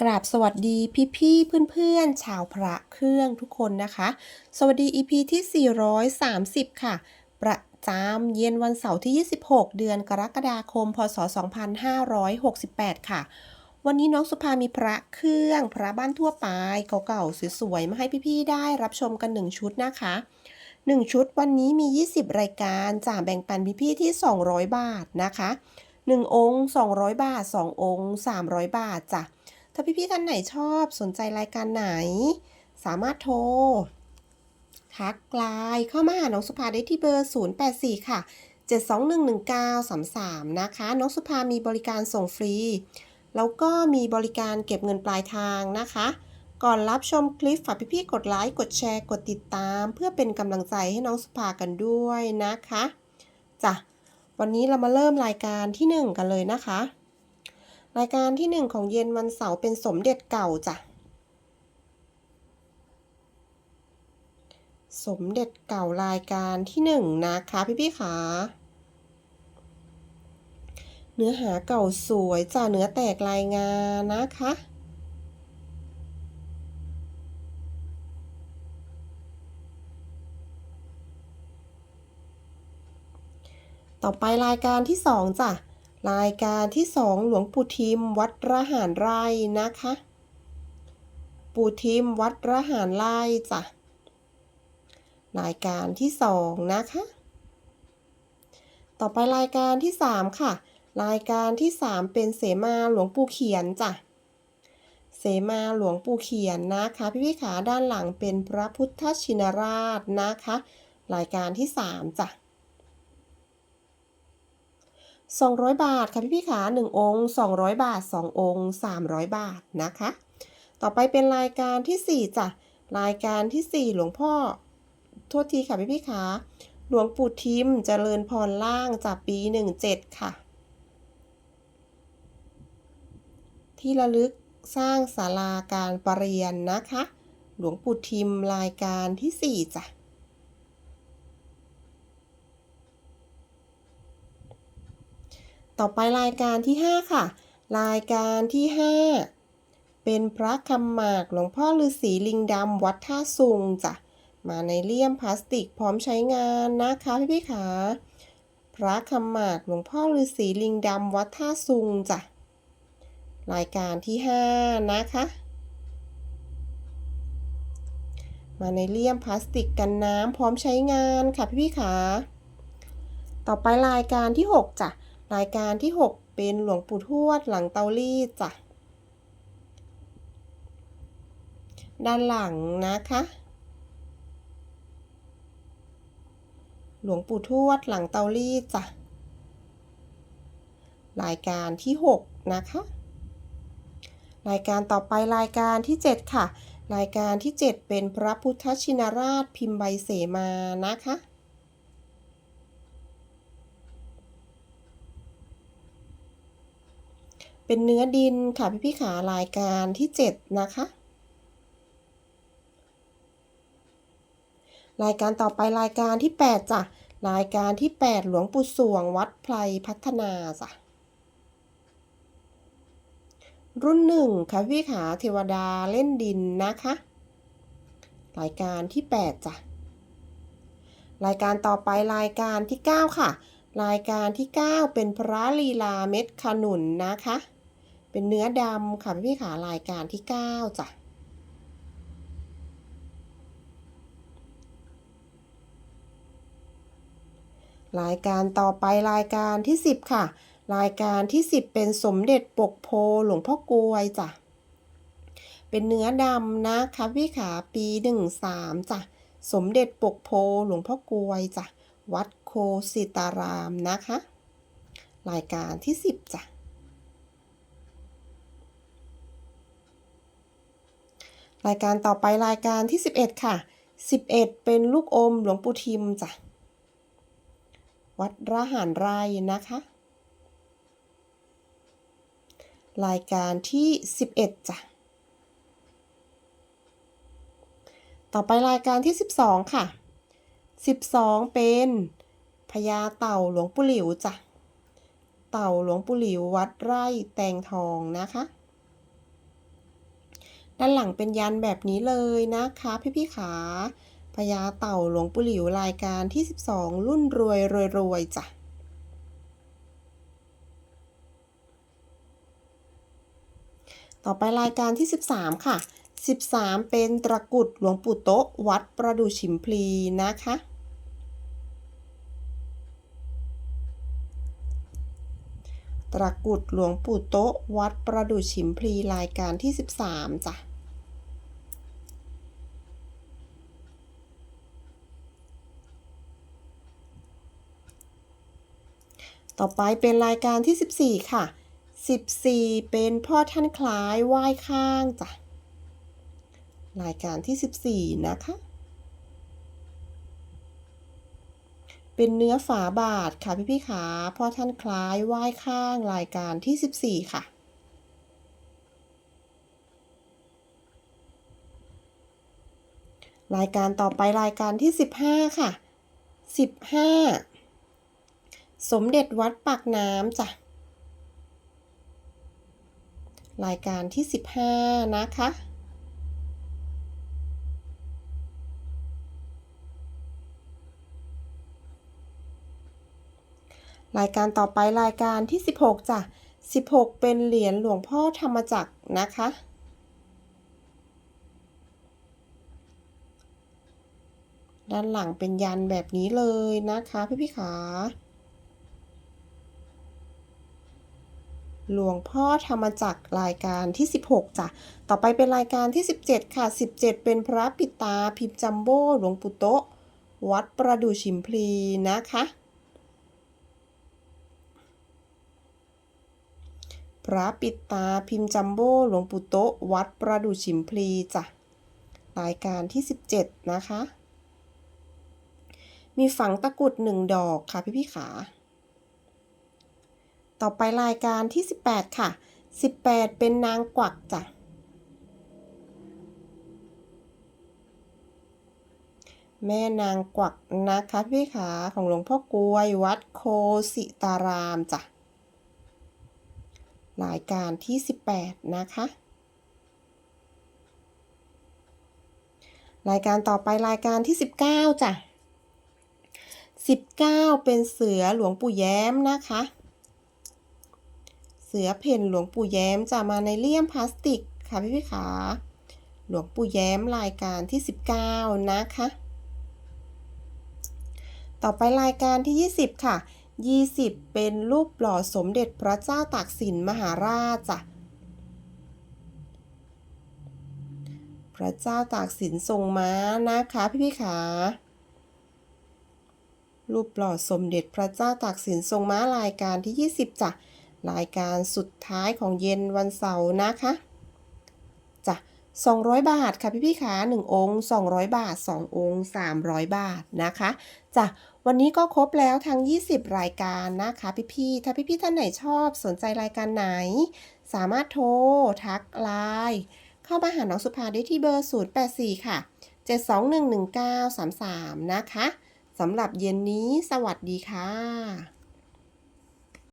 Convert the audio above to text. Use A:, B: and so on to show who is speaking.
A: กราบสวัสดีพี่พี่เพื่อนเพื่อนๆ ชาวพระเครื่องทุกคนนะคะ สวัสดี EP ที่ 430 ค่ะ ประจำเย็นวันเสาร์ที่ 26 เดือนกรกฎาคม พศ 2568 ค่ะ วันนี้น้องสุภามีพระเครื่อง พระบ้านทั่วไปเก่าๆสวยๆ มาให้พี่ๆ ได้รับชมกัน 1 ชุดนะคะ 1 ชุดวันนี้มี 20 รายการจ่าแบ่งปันพี่ๆ ที่ 200 บาทนะคะ 1 องค์ 200 บาท 2 องค์ 300 บาทจ้ะ ถ้าพี่ๆท่านไหนชอบสนใจรายการไหน สามารถโทร ทักไลน์เข้ามาหาน้องสุภาได้ที่เบอร์ 084 ค่ะ 7211933 นะคะ น้องสุภามีบริการส่งฟรี แล้วก็มีบริการเก็บเงินปลายทางนะคะ ก่อนรับชมคลิปฝากพี่ๆกดไลค์กดแชร์กดติดตาม เพื่อเป็นกำลังใจให้น้องสุภากันด้วยนะคะจ้ะวันนี้เรามาเริ่มรายการที่ 1 กันเลยนะคะ รายการที่1ของเย็นวันเสาร์เป็นสมเด็จเก่าจ้ะ สมเด็จเก่ารายการที่หนึ่งนะคะพี่พี่ๆขาเนื้อหาเก่าสวยจ้าเนื้อแตกรายงานนะคะต่อไปรายการที่สองจ้ะ รายการที่สองหลวงปู่ทิมวัดระหารไร่นะคะ ปู่ทิมวัดระหารไร่จ้ะรายการที่สองนะคะ ต่อไปรายการที่สามค่ะ รายการที่สามเป็นเสมาหลวงปู่เขียนจ้ะเสมาหลวงปู่เขียนนะคะ พี่พี่ขาด้านหลังเป็นพระพุทธชินราชนะคะ รายการที่สามจ้ะ 200 บาทค่ะพี่พี่ขา1องค์200 บาท 2 องค์ 300 บาทนะคะ ต่อไปเป็นรายการที่ 4จ้ะรายการที่ 4 หลวงพ่อ โทษทีค่ะพี่พี่ขาหลวงปู่ทิมเจริญพรล่างจากปี 17 ค่ะ ที่ระลึกสร้างศาลาการประเรียนนะคะ หลวงปู่ทิมรายการที่ 4 จ้ะ ต่อไปรายการที่ 5 ค่ะ รายการที่ 5 เป็นพระคำหมากหลวงพ่อฤาษีลิงดำวัดท่าซุงจ้ะมาในเลี่ยมพลาสติกพร้อมใช้งานนะคะพี่พี่ขาพระคำหมากหลวงพ่อฤาษีลิงดำวัดท่าซุงจ้ะรายการที่ 5 นะคะ มาในเลี่ยมพลาสติกกันน้ำพร้อมใช้งานค่ะพี่พี่ขาต่อไปรายการที่ 6จ้ะ รายการที่ 6 เป็นหลวงปู่ทวดหลังเตารีดจ้ะ ด้านหลังนะคะ หลวงปู่ทวดหลังเตารีดจ้ะ รายการที่ 6 นะคะ รายการต่อไปรายการที่ 7 ค่ะ รายการที่ 7 เป็นพระพุทธชินราชพิมพ์ใบเสมานะคะ เป็นเนื้อดินค่ะพี่พี่ขารายการที่ 7 นะคะ รายการต่อไปรายการที่ 8 จ้ะ รายการที่ 8 หลวงปู่สวงวัดไพรพัฒนาจ้ะรุ่นหนึ่งค่ะพี่ขาเทวดาเล่นดินนะคะ รายการที่ 8 จ้ะ รายการต่อไปรายการที่ 9 ค่ะ รายการที่ 9 เป็นพระลีลาเม็ดขนุนนะคะ เป็นเนื้อดำค่ะพี่ขารายการที่ 9 จ้ะ รายการต่อไปรายการที่ 10 ค่ะ รายการที่ 10 เป็นสมเด็จปกโพหลวงพ่อกลวยจ้ะ เป็นเนื้อดำนะคะพี่ขาปี 13จ้ะ สมเด็จปกโพหลวงพ่อกลวยจ้ะ วัดโคสิตารามนะคะ รายการที่ 10จ้ะ รายการต่อไปรายการที่ 11 ค่ะ 11 เป็นลูกอมหลวงปู่ทิมจ้ะ วัดระหารไรนะคะ รายการที่ 11 จ้ะ ต่อไปรายการที่ 12 ค่ะ 12 เป็นพญาเต่าหลวงปู่หลิวจ้ะ เต่าหลวงปู่หลิววัดไร่แตงทองนะคะ ด้านหลังเป็นยันแบบนี้เลยนะคะพี่ๆขาพญาเต่าหลวงปู่หลิวรายการที่ 12 รุ่นรวยรวยรวยจ้ะต่อไปรายการที่ 13 ค่ะ 13 เป็นตะกุดหลวงปู่โต๊ะ วัดประดู่ฉิมพลีนะคะ ตะกุดหลวงปู่โต๊ะ วัดประดู่ฉิมพลีรายการที่ 13 จ้ะ ต่อไปเป็นรายการที่ 14 ค่ะ 14 เป็นพ่อท่านคล้ายไหว้ข้างจ้ะ รายการที่ 14 นะคะ เป็นเนื้อฝาบาทค่ะพี่พี่ขาพ่อท่านคล้ายไหว้ข้างรายการที่ 14 ค่ะรายการต่อไปรายการที่ 15 ค่ะ 15 สมเด็จวัดปากน้ำจ้ะ รายการที่ 15 นะคะรายการต่อไปรายการที่ 16จ้ะ16 เป็นเหรียญหลวงพ่อธรรมจักรนะคะ ด้านหลังเป็นยันแบบนี้เลยนะคะพี่พี่ขา หลวงพ่อธรรมจักรรายการที่ 16จ้ะ ต่อไปเป็นรายการที่ 17 ค่ะ 17 เป็นพระปิตาพิมพ์จัมโบ้หลวงปู่โตะวัดประดู่ฉิมพลีนะคะ พระปิตาพิมพ์จัมโบ้หลวงปู่โตะวัดประดู่ฉิมพลีจ้ะ รายการที่ 17 นะคะ มีฝังตะกรุดหนึ่งดอกค่ะพี่พี่ขา ต่อไปรายการที่ 18 ค่ะ 18 เป็นนางกวักจ้ะแม่นางกวักนะคะพี่ขาของหลวงพ่อกลวยวัดโคสิตารามจ้ะรายการที่ 18 นะคะ รายการต่อไปรายการที่ 19จ้ะ19 เป็นเสือหลวงปู่แย้มนะคะ เสือเพ่นหลวงปู่แย้มจะมาในเลี่ยมพลาสติกค่ะพี่พี่ขาหลวงปู่แย้มรายการที่ 19 นะคะ ต่อไปรายการที่ 20 ค่ะ 20 เป็นรูปหล่อสมเด็จพระเจ้าตากสินมหาราชจ้ะพระเจ้าตากสินทรงม้านะคะพี่พี่ขารูปหล่อสมเด็จพระเจ้าตากสินทรงม้ารายการที่ 20จ้ะ รายการสุดท้ายของเย็นวันเสาร์นะคะจ้ะ200 บาทค่ะพี่พี่ขา1องค์ 200 บาท 2 องค์ 300 บาทนะคะจ้ะวันนี้ก็ครบแล้วทั้ง 20 รายการนะคะพี่พี่ถ้าพี่พี่ท่านไหนชอบสนใจรายการไหน สามารถโทร ทักไลน์เข้ามาหาน้องสุภาได้ที่เบอร์ 084 ค่ะ 7211933 นะคะสำหรับเย็นนี้สวัสดีค่ะ